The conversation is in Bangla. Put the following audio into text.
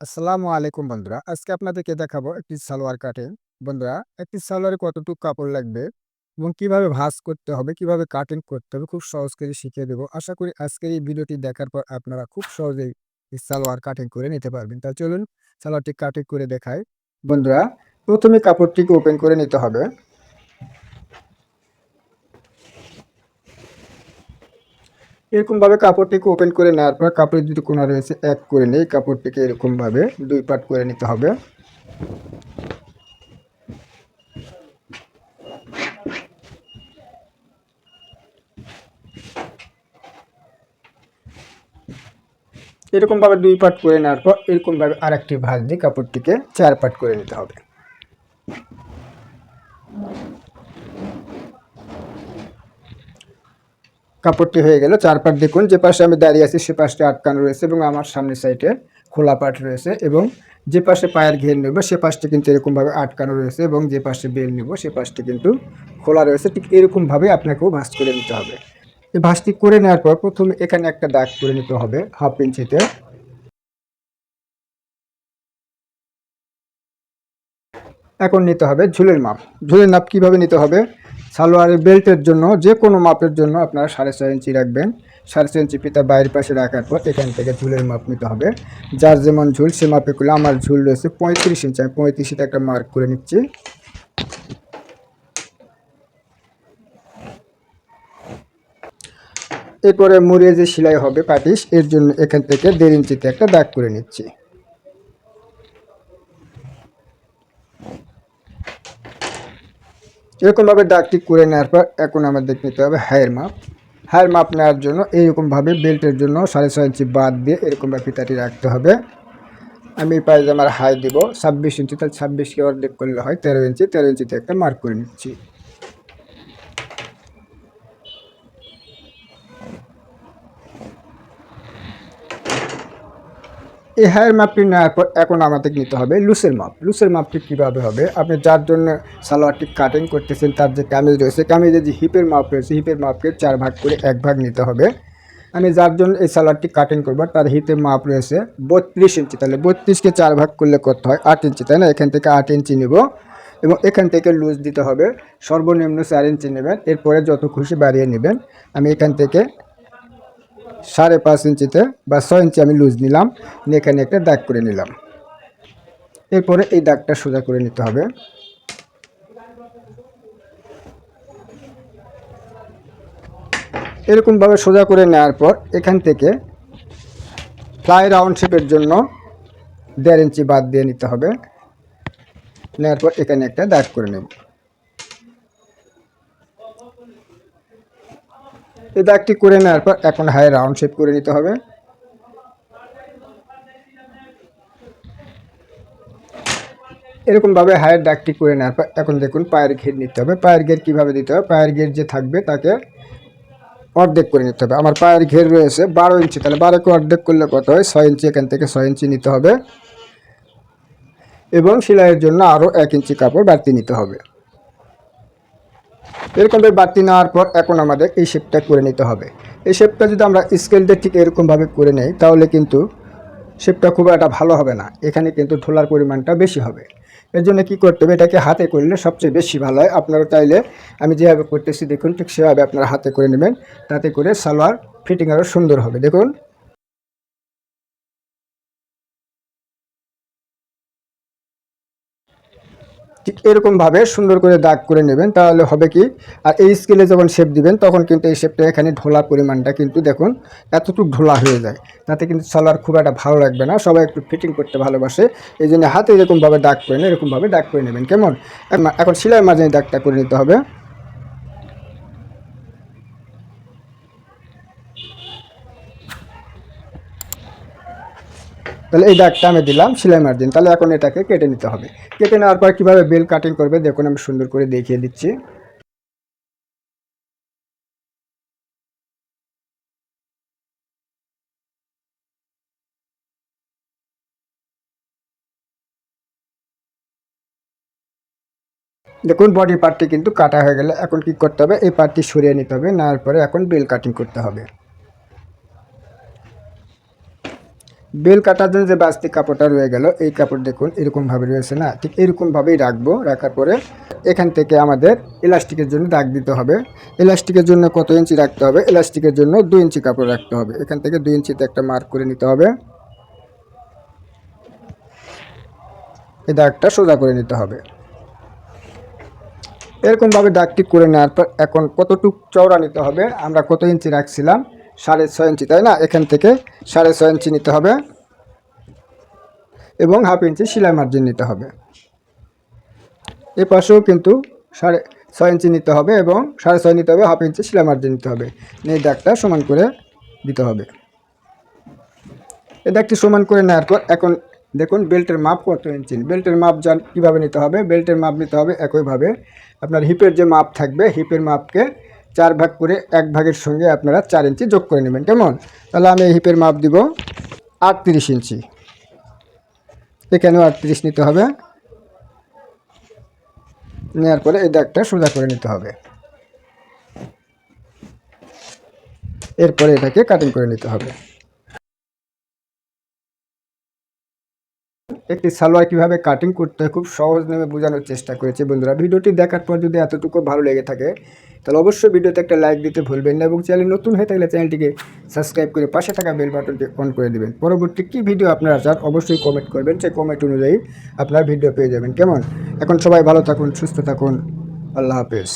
আসসালামু আলাইকুম বন্ধুরা। আজকে আপনাদেরকে দেখাবো একটি সালোয়ার কাটিং বন্ধুরা, একটি সালোয়ারে কতটুকু কাপড় লাগবে এবং কীভাবে ভাঁজ করতে হবে, কীভাবে কাটিং করতে হবে খুব সহজ করে শিখিয়ে দেবো। আশা করি আজকের এই ভিডিওটি দেখার পর আপনারা খুব সহজেই সালোয়ার কাটিং করে নিতে পারবেন। তা চলুন সালোয়ারটি কাটিং করে দেখাই। বন্ধুরা, প্রথমে কাপড়টিকে ওপেন করে নিতে হবে। এরকমভাবে কাপড়টিকে ওপেন করে নেওয়ার পর কাপড়ের যদি কোনা রয়েছে, এক করে নেই কাপড়টিকে এরকমভাবে দুই পাট করে নিতে হবে। এরকমভাবে দুই পাট করে নেওয়ার পর এরকমভাবে আরেকটি ভাঁজ দিয়ে কাপড়টিকে চার পাট করে নিতে হবে। কাপড়টি হয়ে গেল চার পাট দেখুন, যে পাশে আমি দাঁড়িয়ে আছি সে পাশটি আটকানো রয়েছে এবং আমার সামনের সাইডে খোলা পাট রয়েছে এবং যে পাশে পায়ের ঘের নেব, সে পাশটি কিন্তু এরকমভাবে আটকানো রয়েছে এবং যে পাশে বেল নেব, সে পাশটি কিন্তু খোলা রয়েছে। ঠিক এরকমভাবে আপনাকেও ভাঁজ করে নিতে হবে। এই ভাঁজটি করে নেওয়ার পর প্রথমে এখানে একটা দাগ করে নিতে হবে, হাফ ইঞ্চিতে। এখন নিতে হবে ঝুলের মাপ। ঝুলের মাপ কীভাবে নিতে হবে? সালোয়ারের বেল্টের জন্য যে কোনো মাপের জন্য আপনারা সাড়ে ছয় ইঞ্চি রাখবেন। সাড়ে ছয় ইঞ্চি পিতা বাইরের পাশে রাখার পর এখান থেকে ঝুলের মাপ নিতে হবে। যার যেমন ঝুল, সে মাপে করলে আমার ঝুল রয়েছে পঁয়ত্রিশ ইঞ্চি। আমি পঁয়ত্রিশে একটা মার্ক করে নিচ্ছি। এরপরে মুড়িয়ে যে সেলাই হবে পাটিস, এর জন্য এখান থেকে দেড় ইঞ্চিতে একটা দাগ করে নিচ্ছি। এরকমভাবে দাগটি করে নেওয়ার পর এখন আমাদের নিতে হবে হায়ের মাপ হায়ের মাপ নেওয়ার জন্য এইরকমভাবে বেল্টের জন্য সাড়ে ছয় ইঞ্চি বাদ দিয়ে এরকমভাবে ফিতাটি রাখতে হবে। আমি পায়জামার হাই দিব। ছাব্বিশ ইঞ্চি, তাহলে ছাব্বিশকে অর্ধেক করলে হয় তেরো ইঞ্চি। তেরো ইঞ্চিতে একটা মার্ক করে নিচ্ছি। এই হায়ার মাপটি নেওয়ার পর এখন আমাদের নিতে হবে লুসের মাপ লুসের মাপটি কীভাবে হবে? আপনি যার জন্য সালোয়ারটি কাটিং করতেছেন, তার যে কামিজ রয়েছে কামিজের যে হিপের মাপ রয়েছে হিপের মাপকে চার ভাগ করে এক ভাগ নিতে হবে। আমি যার জন্য এই সালোয়ারটি কাটিং করব, তার হিপের মাপ রয়েছে বত্রিশ ইঞ্চি। তাহলে বত্রিশকে চার ভাগ করলে করতে হয়? আট ইঞ্চি, তাই না? এখান থেকে আট ইঞ্চি নেব এবং এখান থেকে লুজ দিতে হবে। সর্বনিম্ন চার ইঞ্চি নেবেন, এরপরে যত খুশি বাড়িয়ে নেবেন। আমি এখান থেকে সাড়ে পাঁচ ইঞ্চিতে বা ছয় ইঞ্চি আমি লুজ নিলাম এখানে একটা দাগ করে নিলাম। এরপরে এই দাগটা সোজা করে নিতে হবে। এরকমভাবে সোজা করে নেওয়ার পর এখান থেকে ফ্লাই রাউন্ড শেপের জন্য দেড় ইঞ্চি বাদ দিয়ে নিতে হবে। নেওয়ার পর এখানে একটা দাগ করে নেব। এই দাগটি করে নেওয়ার পর এখন হাই রাউন্ড শেপ করে নিতে হবে। এরকমভাবে হায়ের ডাকটি করে নেওয়ার পর এখন দেখুন পায়ের ঘের নিতে হবে। পায়ের ঘের কীভাবে দিতে হবে? পায়ের ঘের যে থাকবে তাকে অর্ধেক করে নিতে হবে। আমার পায়ের ঘের রয়েছে বারো ইঞ্চি, তাহলে বারোকে অর্ধেক করলে কত হয়? ছয় ইঞ্চি, এখান থেকে ছয় ইঞ্চি নিতে হবে। এবং সেলাইয়ের জন্য আরও এক ইঞ্চি কাপড় বাড়তি নিতে হবে। এরকমভাবে বাড়তি নেওয়ার পর এখন আমাদের এই শেপটা করে নিতে হবে। এই শেপটা যদি আমরা স্কেলটা ঠিক এরকমভাবে করে নেই, তাহলে কিন্তু শেপটা খুব একটা ভালো হবে না। এখানে কিন্তু ঢোলার পরিমাণটা বেশি হবে। এর জন্য কী করতে হবে? এটাকে হাতে করলে সবচেয়ে বেশি ভালো হয়। আপনারা চাইলে আমি যেভাবে করতেছি, দেখুন, ঠিক সেভাবে আপনারা হাতে করে নেবেন। তাতে করে সালোয়ার ফিটিং আরও সুন্দর হবে। দেখুন ঠিক এরকমভাবে সুন্দর করে দাগ করে নেবেন, তাহলে হবে কি? আর এই স্কেলে যখন শেপ দিবেন, তখন কিন্তু এই শেপটা এখানে ঢোলা পরিমাণটা কিন্তু দেখুন এতটুকু ঢোলা হয়ে যায়। তাতে কিন্তু সালোয়ার খুব একটা ভালো লাগবে না, সবাই একটু ফিটিং করতে ভালোবাসে। এই জন্য হাতে এরকমভাবে দাগ করে নেন এরকমভাবে দাগ করে নেবেন, কেমন? এখন সেলাই মাঝে দাগটা করে নিতে হবে। তাহলে এই দাগটা আমি দিলাম সেলাই মার্জিন তাহলে এখন এটাকে কেটে নিতে হবে। কেটে নেওয়ার পর কীভাবে বেল কাটিং করবে দেখুন, আমি সুন্দর করে দেখিয়ে দিচ্ছি। দেখুন বডি পার্টটি কিন্তু কাটা হয়ে গেলে এখন কি করতে হবে? এই পার্টটি সরিয়ে নিতে হবে, নেওয়ার পরে এখন বেল কাটিং করতে হবে। বেল কাটার জন্য যে বাস্তিক কাপড়টা রয়ে গেল, এই কাপড় দেখুন এরকমভাবে রয়েছে না? ঠিক এরকমভাবেই রাখব, রাখার পরে এখান থেকে আমাদের ইলাস্টিকের জন্য দাগ দিতে হবে। ইলাস্টিকের জন্য কত ইঞ্চি রাখতে হবে? ইলাস্টিকের জন্য দুই ইঞ্চি কাপড় রাখতে হবে। এখান থেকে দুই ইঞ্চিতে একটা মার্ক করে নিতে হবে। এই দাগটা সোজা করে নিতে হবে। এরকমভাবে দাগটি করে নেওয়ার পর এখন কতটুক চওড়া নিতে হবে? আমরা কত ইঞ্চি রাখছিলাম? সাড়ে ছয় ইঞ্চি, তাই না? এখান থেকে সাড়ে ছয় ইঞ্চি নিতে হবে এবং হাফ ইঞ্চি সেলাই মার্জিন নিতে হবে। এ পাশেও কিন্তু সাড়ে ছয় ইঞ্চি নিতে হবে এবং সাড়ে ছয় নিতে হবে, হাফ ইঞ্চি সেলাই মার্জিন নিতে হবে। এই দাগটা সমান করে দিতে হবে। এই দাগটি সমান করে নেওয়ার পর এখন দেখুন বেল্টের মাপ কত ইঞ্চি। বেল্টের মাপ জান কীভাবে নিতে হবে? বেল্টের মাপ নিতে হবে একইভাবে। আপনার হিপের যে মাপ থাকবে, হিপের মাপকে চার ভাগ করে এক ভাগের সঙ্গে আপনারা চার ইঞ্চি যোগ করে নেবেন, কেমন? তাহলে আমি এই হিপের মাপ দিব আটত্রিশ ইঞ্চি। এখানেও আটত্রিশ নিতে হবে। নেওয়ার পরে এই দাগটা সোজা করে নিতে হবে। এরপরে এটাকে কাটিং করে নিতে হবে। একটি সালোয়ার কীভাবে কাটিং করতে খুব সহজ নামে বোঝানোর চেষ্টা করেছি বন্ধুরা। ভিডিওটি দেখার পর যদি এতটুকু ভালো লেগে থাকে, তাহলে অবশ্যই ভিডিওতে একটা লাইক দিতে ভুলবেন না এবং চ্যানেল নতুন হয়ে থাকলে চ্যানেলটিকে সাবস্ক্রাইব করে পাশে থাকা বেল বাটনটি অন করে দেবেন। পরবর্তী কী ভিডিও আপনারা চান অবশ্যই কমেন্ট করবেন, সেই কমেন্ট অনুযায়ী আপনারা ভিডিও পেয়ে যাবেন। কেমন? এখন সবাই ভালো থাকুন, সুস্থ থাকুন। আল্লাহ হাফেজ।